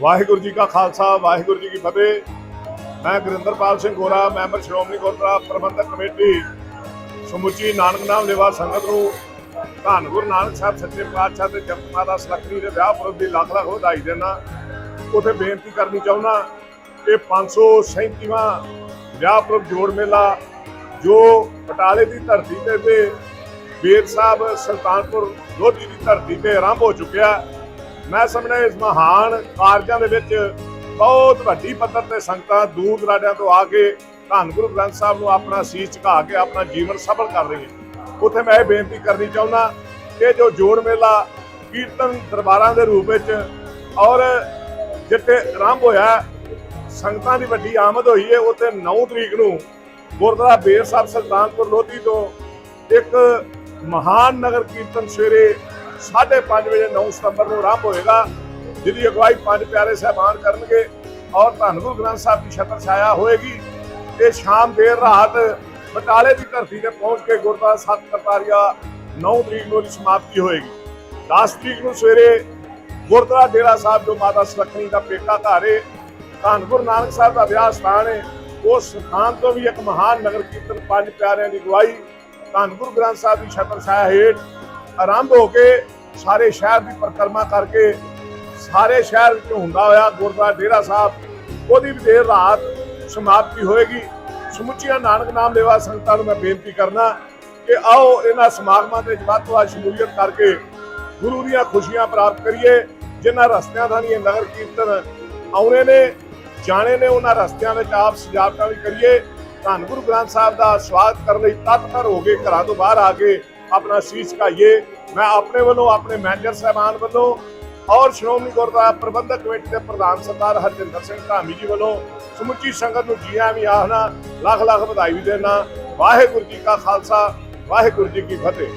ਵਾਹਿਗੁਰੂ ਜੀ ਕਾ ਖਾਲਸਾ, ਵਾਹਿਗੁਰੂ ਜੀ ਕੀ ਫਤਿਹ। ਮੈਂ ਗੁਰਿੰਦਰਪਾਲ ਸਿੰਘ ਗੋਰਾ, ਮੈਂਬਰ ਸ਼੍ਰੋਮਣੀ ਗੁਰਦੁਆਰਾ ਪ੍ਰਬੰਧਕ ਕਮੇਟੀ, ਸਮੁੱਚੀ ਨਾਨਕ ਨਾਮ ਲੇਵਾ ਸੰਗਤ ਨੂੰ ਧੰਨ ਗੁਰੂ ਨਾਨਕ ਸਾਹਿਬ ਸੱਚੇ ਪਾਤਸ਼ਾਹ ਤੇ ਜਪਤ ਮਾਤਾ ਸਲੱਖਣੀ ਦੇ ਵਿਆਹ ਪੁਰਬ ਦੀ ਲੱਖ ਲੱਖ ਵਧਾਈ ਦੇਣਾ ਉਥੇ ਬੇਨਤੀ ਕਰਨੀ ਚਾਹੁੰਦਾ ਇਹ 537ਵਾਂ ਵਿਆਹ ਪੁਰਬ ਜੋੜ ਮੇਲਾ, ਜੋ ਪਟਾਲੇ ਦੀ ਧਰਤੀ ਤੇ ਤੇ ਬੇਰ ਸਾਹਿਬ ਸੁਲਤਾਨਪੁਰ ਲੋਧੀ ਦੀ ਧਰਤੀ ਤੇ ਆਰੰਭ ਹੋ ਚੁੱਕਿਆ। ਮੈਂ ਸਮਝਦਾ ਇਸ ਮਹਾਨ ਕਾਰਜਾਂ ਦੇ ਵਿੱਚ ਬਹੁਤ ਵੱਡੀ ਪੱਧਰ ਤੇ ਸੰਗਤਾਂ ਦੂਰ ਦਰਾਡਿਆਂ ਤੋਂ ਆ ਕੇ ਧੰਨ ਗੁਰੂ ਗ੍ਰੰਥ ਸਾਹਿਬ ਨੂੰ ਆਪਣਾ ਸੀਸ ਝੁਕਾ ਕੇ ਆਪਣਾ ਜੀਵਨ ਸਫਲ ਕਰ ਰਹੀ ਹੈ ਉੱਥੇ ਮੈਂ ਇਹ ਬੇਨਤੀ ਕਰਨੀ ਚਾਹੁੰਦਾ ਕਿ ਜੋ ਜੋੜ ਮੇਲਾ ਕੀਰਤਨ ਦਰਬਾਰਾਂ ਦੇ ਰੂਪ ਵਿੱਚ ਔਰ ਜਿੱਥੇ ਆਰੰਭ ਹੋਇਆ, ਸੰਗਤਾਂ ਦੀ ਵੱਡੀ ਆਮਦ ਹੋਈ ਹੈ, ਉੱਥੇ 9 ਤਰੀਕ ਨੂੰ ਗੁਰਦੁਆਰਾ ਬੇਰ ਸਾਹਿਬ ਸੁਲਤਾਨਪੁਰ ਲੋਧੀ ਤੋਂ ਇੱਕ ਮਹਾਨ ਨਗਰ ਕੀਰਤਨ ਸਵੇਰੇ 5:30 ਵਜੇ 9 ਸਤੰਬਰ ਨੂੰ ਆਰੰਭ ਹੋਏਗਾ। ਜਿਹਦੀ ਅਗਵਾਈ ਪੰਜ ਪਿਆਰੇ ਸਹਿਬਾਨ ਕਰਨਗੇ ਔਰ ਧੰਨ ਗੁਰੂ ਗ੍ਰੰਥ ਸਾਹਿਬ ਦੀ ਛਤਰ ਛਾਇਆ ਹੋਏਗੀ। ਤੇ ਸ਼ਾਮ ਦੇਰ ਰਾਤ ਬਟਾਲੇ ਦੀ ਧਰਤੀ ਤੇ ਪਹੁੰਚ ਕੇ ਗੁਰਦੁਆਰਾ ਸੱਤ ਕਰਤਾਰੀਆ 9 ਤਰੀਕ ਨੂੰ ਦੀ ਸਮਾਪਤੀ ਹੋਏਗੀ। 10 ਤਰੀਕ ਨੂੰ ਸਵੇਰੇ ਗੁਰਦੁਆਰਾ ਡੇਰਾ ਸਾਹਿਬ ਜੋ ਮਾਤਾ ਸੁਲੱਖਣੀ ਦਾ ਪੇਕਾ ਘਰ ਹੈ ਧੰਨ ਗੁਰੂ ਨਾਨਕ ਸਾਹਿਬ ਦਾ ਵਿਆਹ ਸਥਾਨ ਹੈ ਉਸ ਸਥਾਨ ਤੋਂ ਵੀ ਇੱਕ ਮਹਾਨ ਨਗਰ ਕੀਰਤਨ ਪੰਜ ਪਿਆਰਿਆਂ ਦੀ ਅਗਵਾਈ ਧੰਨ ਗੁਰੂ ਗ੍ਰੰਥ ਸਾਹਿਬ ਦੀ ਛਤਰ ਛਾਇਆ ਹੇਠ ਆਰੰਭ ਹੋ ਕੇ ਸਾਰੇ ਸ਼ਹਿਰ ਦੀ ਪਰਿਕਰਮਾ ਕਰਕੇ ਸਾਰੇ ਸ਼ਹਿਰ ਵਿੱਚ ਹੁੰਦਾ ਹੋਇਆ ਗੁਰਦੁਆਰਾ ਡੇਰਾ ਸਾਹਿਬ, ਉਹਦੀ ਵੀ ਦੇਰ ਰਾਤ ਸਮਾਪਤੀ ਹੋਏਗੀ। ਸਮੁੱਚੀਆਂ ਨਾਨਕ ਨਾਮ ਲੇਵਾ ਸੰਗਤਾਂ ਨੂੰ ਮੈਂ ਬੇਨਤੀ ਕਰਨਾ ਕਿ ਆਓ ਇਹਨਾਂ ਸਮਾਗਮਾਂ ਦੇ ਵੱਧ ਤੋਂ ਵੱਧ ਸ਼ਮੂਲੀਅਤ ਕਰਕੇ ਗੁਰੂ ਦੀਆਂ ਖੁਸ਼ੀਆਂ ਪ੍ਰਾਪਤ ਕਰੀਏ। ਜਿਨ੍ਹਾਂ ਰਸਤਿਆਂ ਦਾ ਇਹ ਨਗਰ ਕੀਰਤਨ ਆਉਣੇ ਨੇ, ਜਾਣੇ ਨੇ, ਉਹਨਾਂ ਰਸਤਿਆਂ ਵਿੱਚ ਆਪ ਸਜਾਵਟਾਂ ਵੀ ਕਰੀਏ। ਧੰਨ ਗੁਰੂ ਗ੍ਰੰਥ ਸਾਹਿਬ ਦਾ ਸਵਾਗਤ ਕਰਨ ਲਈ ਤਤਪਰ ਹੋ ਕੇ ਘਰਾਂ ਤੋਂ ਬਾਹਰ ਆ ਕੇ ਆਪਣਾ ਸੀਸ ਝੁਕਾਈਏ ਮੈਂ ਆਪਣੇ ਵੱਲੋਂ, ਆਪਣੇ ਮੈਨੇਜਰ ਸਾਹਿਬਾਨ ਵੱਲੋਂ ਔਰ ਸ਼੍ਰੋਮਣੀ ਗੁਰਦੁਆਰਾ ਪ੍ਰਬੰਧਕ ਕਮੇਟੀ ਦੇ ਪ੍ਰਧਾਨ ਸਰਦਾਰ ਹਰਜਿੰਦਰ ਸਿੰਘ ਧਾਮੀ ਜੀ ਵੱਲੋਂ ਸਮੁੱਚੀ ਸੰਗਤ ਨੂੰ ਜੀ ਆਇਆਂ ਵੀ ਆਖਣਾ ਲੱਖ ਲੱਖ ਵਧਾਈ ਵੀ ਦੇਣਾ। ਵਾਹਿਗੁਰੂ ਜੀ ਕਾ ਖਾਲਸਾ, ਵਾਹਿਗੁਰੂ ਜੀ ਕੀ ਫਤਿਹ।